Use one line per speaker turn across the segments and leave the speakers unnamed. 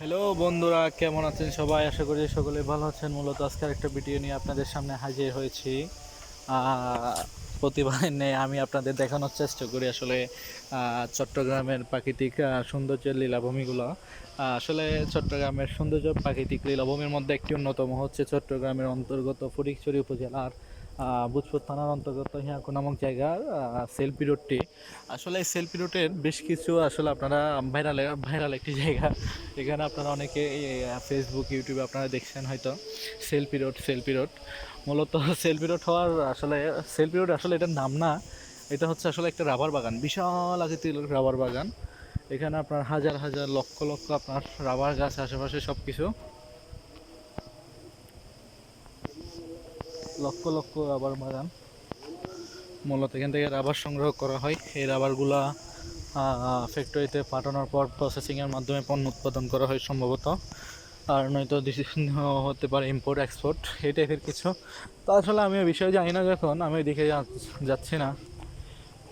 Hello বন্ধুরা কেমন আছেন সবাই? আশা করি সকলে ভালো আছেন। মূলত আজকে একটা ভিডিও নিয়ে আপনাদের সামনে হাজির হয়েছি। আহ, প্রতিবারের নেই আমি আপনাদের দেখানোর চেষ্টা করি আসলে চট্টগ্রামের প্রাকৃতিক সৌন্দর্যের লীলাভূমিগুলো। আসলে চট্টগ্রামের সৌন্দর্য প্রাকৃতিক লীলাভূমির মধ্যে একটি অন্যতম হচ্ছে চট্টগ্রামের অন্তর্গত ফটিকছড়ি উপজেলার আহ, বুজপুর থানার অন্তর্গত হিয়াকু নামক জায়গার সেলফি রোডটি আসলে এই সেলফি রোডের বেশ কিছু আসলে আপনারা ভাইরাল ভাইরাল একটি জায়গা। এখানে আপনারা অনেকে ফেসবুক ইউটিউবে আপনারা দেখছেন হয়তো। সেলফি রোড সেলফি রোড মূলত সেলফি রোড হওয়ার আসলে সেলফি রোড আসলে এটার নাম না। এটা হচ্ছে আসলে একটা রাবার বাগান বিশাল আকৃতির রাবার বাগান। এখানে আপনার হাজার হাজার লক্ষ লক্ষ আপনার রাবার গাছ আশেপাশে সব কিছু লক্ষ লক্ষ রাবার বাগান। মূলত এখান থেকে রাবার সংগ্রহ করা হয়। এই রাবারগুলা ফ্যাক্টরিতে পাঠানোর পর প্রসেসিংয়ের মাধ্যমে পণ্য উৎপাদন করা হয় সম্ভবত। আর নয়তো হতে পারে ইম্পোর্ট এক্সপোর্ট এই টাইপের কিছু। তা আসলে আমি বিষয়ে জানি না যখন, আমি যা- যাচ্ছি না।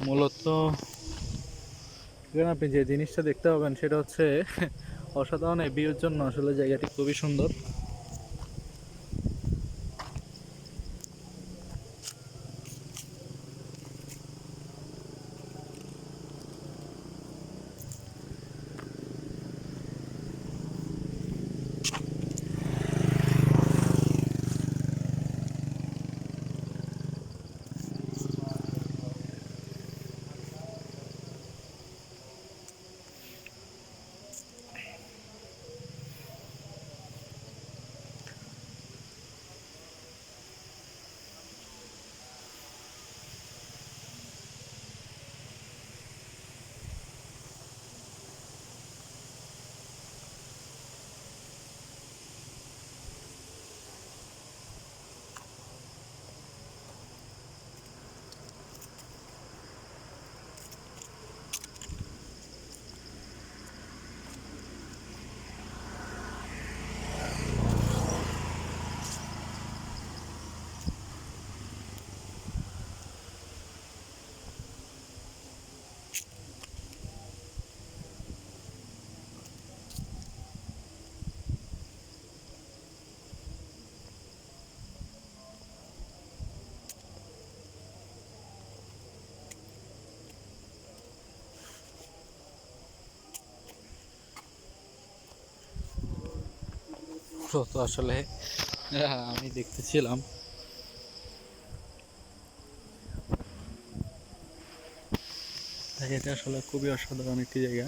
মূলত এখানে আপনি যে জিনিসটা দেখতে পাবেন সেটা হচ্ছে, অসাধারণ এই ভিউর জন্য আসলে জায়গাটি খুবই সুন্দর। তো আসলে। আহ, আমি দেখতেছিলাম। এটা আসলে খুবই অসাধারণ একটি জায়গা।